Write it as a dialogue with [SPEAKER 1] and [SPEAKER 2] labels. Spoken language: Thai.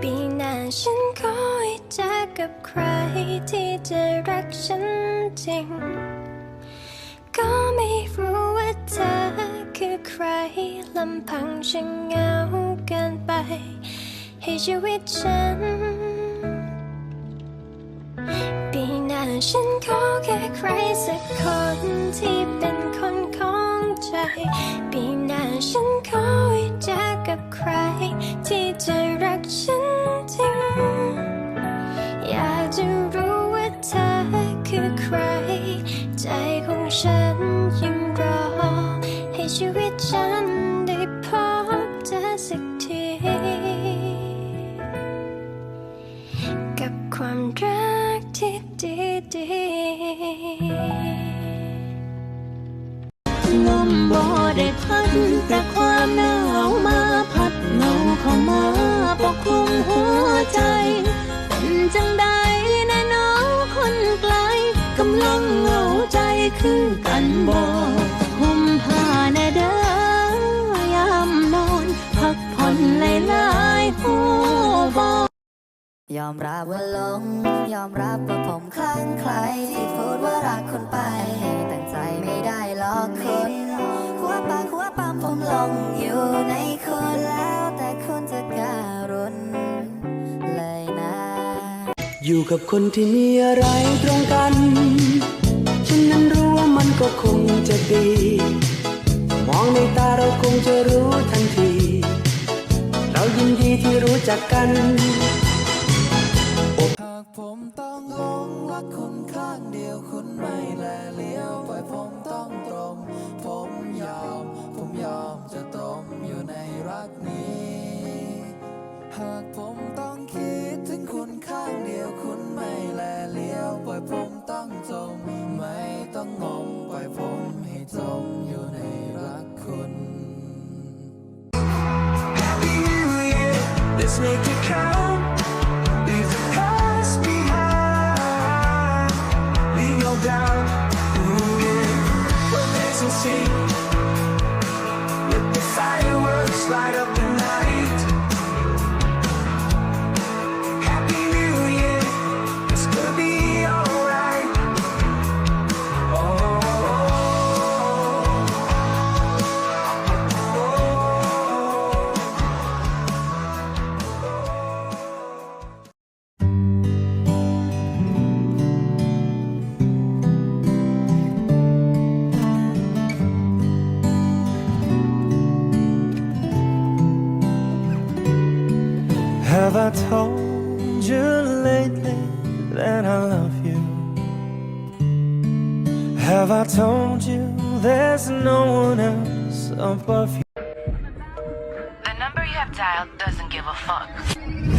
[SPEAKER 1] ปีหน้าฉันขอให้เจอกับใครที่จะรักฉันจริง ก็ไม่รู้ว่าเธอคือใครลำพังฉันเหงาเกินไป ให้ชีวิตฉัน ปีหน้าฉันขอแค่ใครสักคนที่เป็นคนของใจปี กที่ดี
[SPEAKER 2] ลมบ่ได้พัดแต่ความหนาวมาพัดเงาเข้ามาปกคลุมหัวใจ เป็นจังใดแน่น้องคนไกลกำลังเหงาใจคือกันบ่ ยอ
[SPEAKER 3] มรับว่าหลง ยอมรับว่าผมคลั่งใครที่พูดว่ารักคุณไปแต่ใจไม่ได้หลอกคุณหัวปากหัวปามผมหลงอยู่ในคุณแล้วแต่คุณจะการุณเลยนะ
[SPEAKER 4] อยู่กับคนที่มีอะไรตรงกัน ฉันนั้นรู้ว่ามันก็คงจะดี มองในตาเราคงจะรู้ทันที เรายินดีที่รู้จักกันา
[SPEAKER 5] กผมต้องหลงรักคุณข้างเดียวคุณไม่แลเลี้ยวปล่อยผมต้องตรง ผมยอม ผมยอมจะตรงอยู่ในรักนี้ หากผมต้องคิดถึงคุณข้างเดียวคุณไม่แลเลี้ยวปล่อยผมต้องจม ไม่ต้องงงปล่อยผมให้จมอยู่ในรักคุณ
[SPEAKER 4] Happy New Year Let's make it count sea Let the fireworks light up
[SPEAKER 6] Have I told you lately that I love you? Have I told you there's no one else above you?
[SPEAKER 7] The number you have dialed doesn't give a fuck.